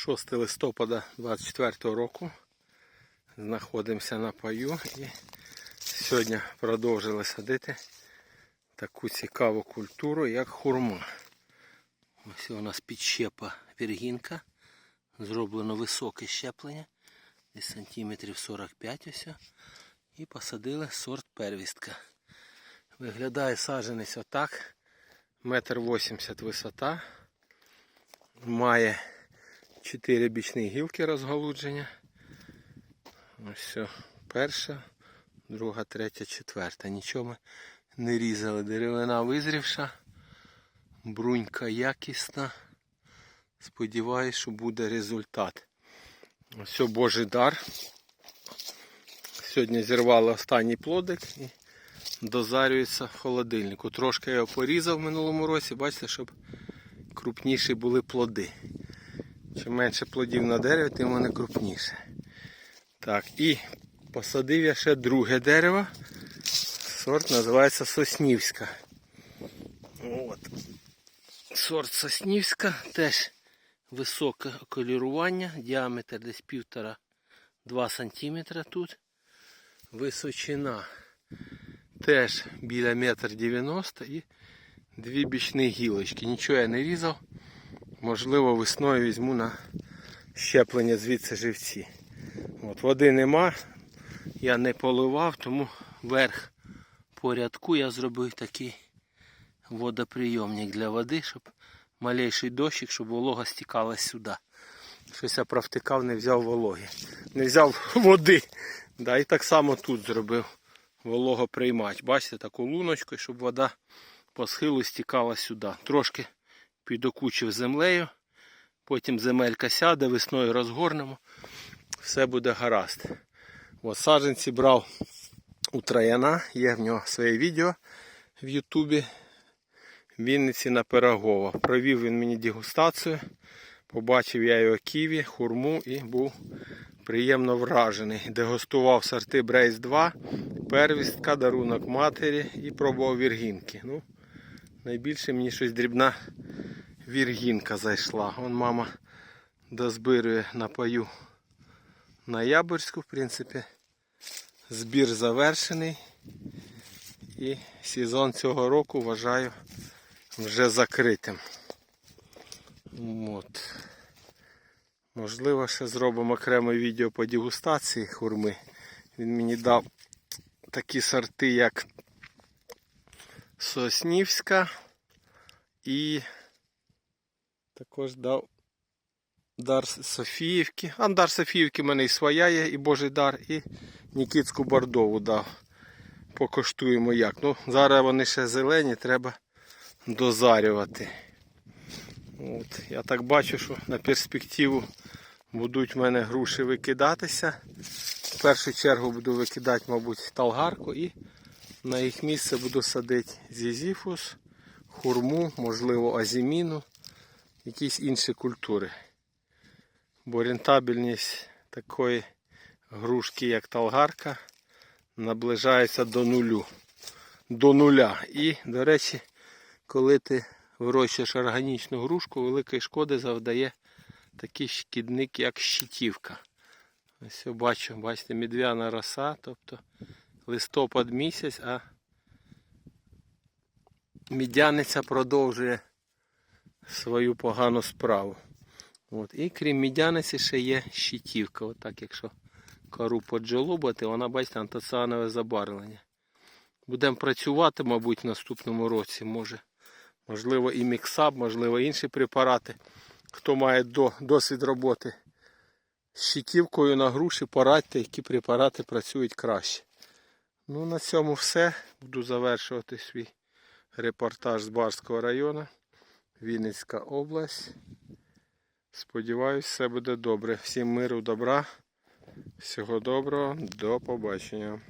6 листопада 24 року. Знаходимося на паю і сьогодні продовжили садити таку цікаву культуру, як хурма. Ось у нас підщепа віргінка. Зроблено високе щеплення. Десь сантиметрів 45 ось. І посадили сорт первістка. Виглядає саджанець отак. Метр вісімдесят висота. Має 4 бічні гілки розголудження. Ось все. Перша, друга, третя, четверта. Нічого ми не різали. Деревина визрівша. Брунька якісна. Сподіваюсь, що буде результат. Ось Божий дар. Сьогодні зірвали останній плодик і дозарюється в холодильнику. Трошки я його порізав в минулому році, бачите, щоб крупніші були плоди. Чим менше плодів на дереві, тим вони крупніше. Так, і посадив я ще друге дерево. Сорт називається Соснівська. От. Сорт Соснівська теж високе околірування, діаметр десь 1,5-2 см тут. Височина теж біля 1,90 м і дві бічні гілочки. Нічого я не різав. Можливо, весною візьму на щеплення звідси живці. От, води нема, я не поливав, тому верх по рядку я зробив такий водоприйомник для води, щоб малейший дощик, щоб волога стікала сюди. Щось я провтикав, не взяв вологи. Не взяв води. Да, і так само тут зробив вологоприймач. Бачите, таку луночку, щоб вода по схилу стікала сюди. Трошки підокучив землею. Потім земелька сяде, весною розгорнемо. Все буде гаразд. От саджанці брав у Трояна, є в нього своє відео в Ютубі. Вінниці на Пирогова. Провів він мені дегустацію. Побачив я його ківі, хурму і був приємно вражений. Дегустував сорти Брейс 2, первістка, дарунок матері і пробував віргінки. Ну, найбільше мені щось дрібна віргінка зайшла. Вон мама дозбирує напою ноябрьську, в принципі. Збір завершений. І сезон цього року вважаю вже закритим. От. Можливо, ще зробимо окреме відео по дегустації хурми. Він мені дав такі сорти, як Соснівська і також дав дар Софіївки. А дар Софіївки в мене і своя є, і Божий дар, і Нікітську бордову дав. Покоштуємо як. Ну, Зараз вони ще зелені, треба дозарювати. От, Я так бачу, що на перспективу будуть в мене груші викидатися. В першу чергу буду викидати, мабуть, талгарку і на їх місце буду садити зізіфус, хурму, можливо, азіміну, якісь інші культури. Бо рентабельність такої грушки, як талгарка, наближається до нулю. До нуля. І, до речі, коли ти вирощуєш органічну грушку, великої шкоди завдає такий шкідник, як щитівка. Ось я бачу, бачите, медвяна роса, тобто листопад місяць, а мідяниця продовжує свою погану справу. От. І крім мідяниці ще є щитівка. Отак, якщо кору поджолобати, вона, бачите, антоціанове забарвлення. Будемо працювати, мабуть, в наступному році, може. Можливо, і міксап, можливо, інші препарати. Хто має досвід роботи з щитівкою на груші, порадьте, які препарати працюють краще. Ну, на цьому все. Буду завершувати свій репортаж з Барського району. Вінницька область. Сподіваюсь, все буде добре. Всім миру, добра. Всього доброго, до побачення.